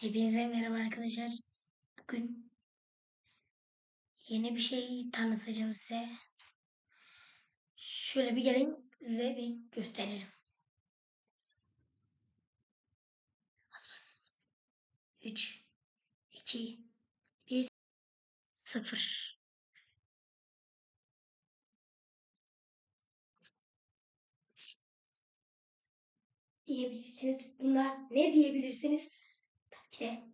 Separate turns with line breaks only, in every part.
Hepinize merhaba arkadaşlar. Bugün yeni bir şey tanıtacağım size. Şöyle bir gelin size bir gösterelim. Bas. 3 2 1 0 diyebilirsiniz. Bunlar ne diyebilirsiniz? Belki de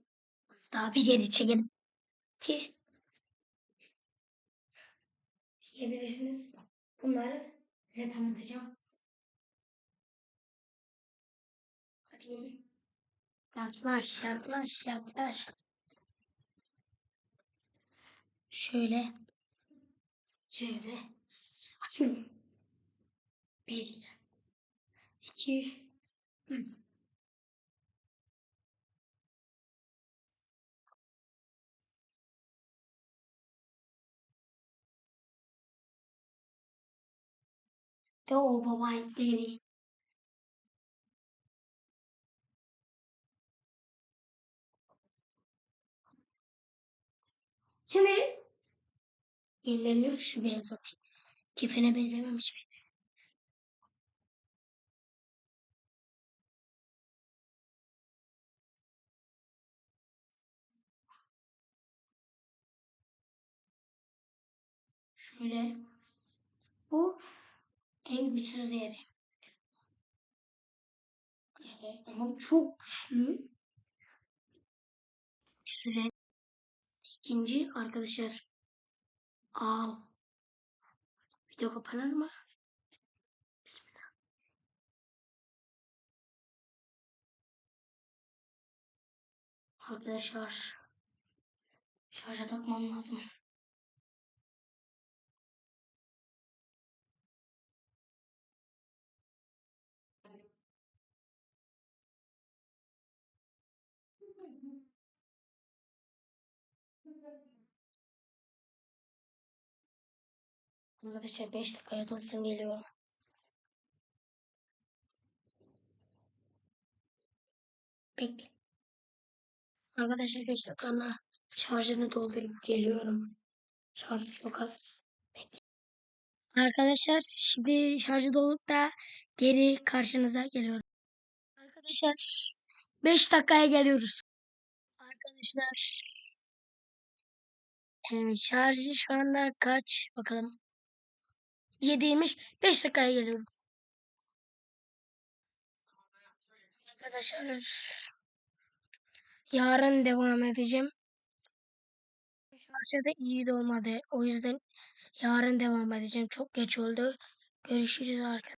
az daha bir geri çekelim ki diyebilirsiniz. Bunları size tanıtacağım. Hadi. Yaklaş, yaklaş, yaklaş. Şöyle. Şöyle. Açıyorum. Bir. iki, üç. Ve o babalıkları. Şimdi ellerini şu beyaz atayım. Kefene benzememiş mi? Şöyle. Bu en güçsüz yeri. Ee, ama çok güçlü. Şöyle. İkinci arkadaşlar. Al. Video kapanır mı? Bismillah. Arkadaşlar. Şarja takmam lazım. Arkadaşlar 5 dakikaya dolsun geliyorum. Bekle. Arkadaşlar 5 dakikana şarjını doldurup geliyorum. Şarjı çok az. Bekle. Arkadaşlar şimdi şarjı dolup da geri karşınıza geliyorum. Arkadaşlar 5 dakikaya geliyoruz. Arkadaşlar ee, şarjı şu anda kaç bakalım. 7'ymiş. 5 dakikaya geliyorum. Arkadaşlar yarın devam edeceğim. Şarjı da iyi de olmadı. O yüzden yarın devam edeceğim. Çok geç oldu. Görüşürüz arkadaşlar.